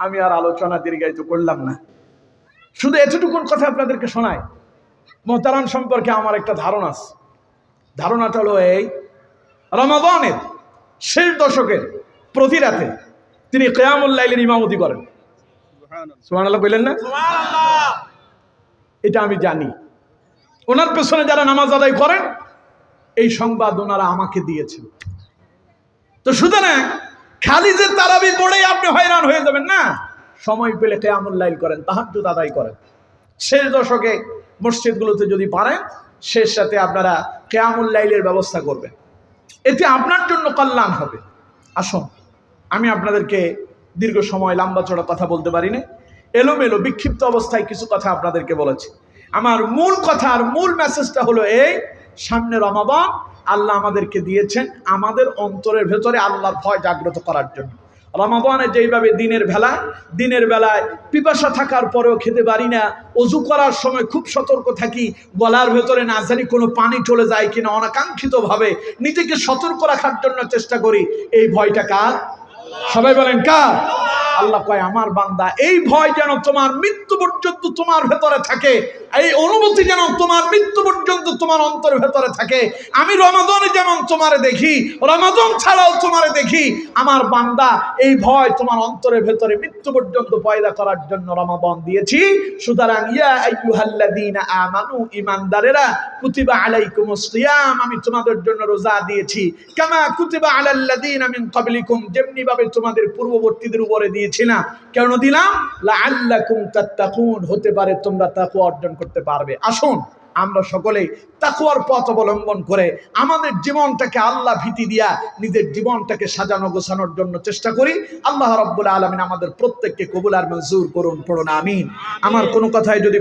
আমি আর আলোচনা দীর্ঘায়িত করলাম না। শুধু এতটুকুন কথা আপনাদেরকে শোনায় মোহতারাম সম্পর্কে আমার একটা ধারণা আছে। ধারণাটা হলো এই রমাদানের শেষ দশকের প্রতি রাতে তিনি কেয়ামুল্লাইলের ইমামতি করেন। সুবহানাল্লাহ বললেন না? এটা আমি জানি। ওনার পেছনে যারা নামাজ আদায় করেন এই সংবাদ ওনারা আমাকে দিয়েছেন। তো সুতরাং খালি যে তারাবি পড়েই আপনি হয়রান হয়ে যাবেন না। সময় পেলে কেয়ামুল্লাইল করেন, তাহাজ্জুদ আদায় করেন। শেষ দশকে মসজিদগুলোতে যদি পারেন, শেষ সাথে আপনারা কেয়ামুল্লাইলের ব্যবস্থা করবেন। এতে আপনার জন্য কল্যাণ হবে। আসুন, আমি আপনাদেরকে দীর্ঘ সময় লম্বা চড়া কথা বলতে পারি না এলোমেলো, বিক্ষিপ্ত অবস্থায় কিছু কথা আপনাদেরকে বলেছি। আমার মূল কথা আর মূল মেসেজটা হলো এই, সামনে রমাবান আল্লাহ আমাদেরকে দিয়েছেন আমাদের অন্তরের ভেতরে আল্লাহর ভয় জাগ্রত করার জন্য। রমাবানে যেইভাবে দিনের বেলা, দিনের বেলায় পিপাসা থাকার পরেও খেতে পারি না অজু করার সময় খুব সতর্ক থাকি, গলার ভেতরে না জানি কোনো পানি চলে যায় কিনা, অনাকাঙ্ক্ষিতভাবে নিজেকে সতর্ক রাখার জন্য চেষ্টা করি, এই ভয়টা কার? সবাই বলেন কার? আল্লাহ কয়, আমার বান্দা, এই ভয় যেন তোমার মৃত্যু পর্যন্ত তোমার ভেতরে থাকে, এই অনুমতি যেন তোমার মৃত্যু পর্যন্ত তোমার অন্তরের ভেতরে থাকে, আমি রমাদনে যেমন তোমারে দেখি, রমাদন ছাড়াও তোমারে দেখি, আমার বান্দা, এই ভয় তোমার অন্তরের ভেতরে মৃত্যু পর্যন্ত পয়দা করার জন্য রমাদন দিয়েছি, সুতরাং, ইয়া আইয়ুহাল্লাযীনা আমানু, ঈমানদারেরা, কুতিবা আলাইকুমুস সিয়াম, আমি তোমাদের জন্য রোজা দিয়েছি, কামা কুতিবা আলাল্লাযীনা মিন ক্বাবলিকুম যেমনি ভাবে তোমাদের পূর্ববর্তীদের উপরে দিয়েছি না। কেন দিলাম? লাল্লাকুম তাত্তাকুন, হতে পারে তোমরা তাকু অর্জন করতে পারবে। আসুন, আমরা সকলে তাকুয়ার পথ অবলম্বন করে আমাদের জীবনটাকে আল্লাহ ভীতি দিয়া নিজের জীবনটাকে সাজানো গোছানোর জন্য চেষ্টা করি। আল্লাহ রব্বুল আলমিন আমাদের প্রত্যেককে কবুল আর মঞ্জুর করুন, পড়ুন, আমিন। আমার কোনো কথায় যদি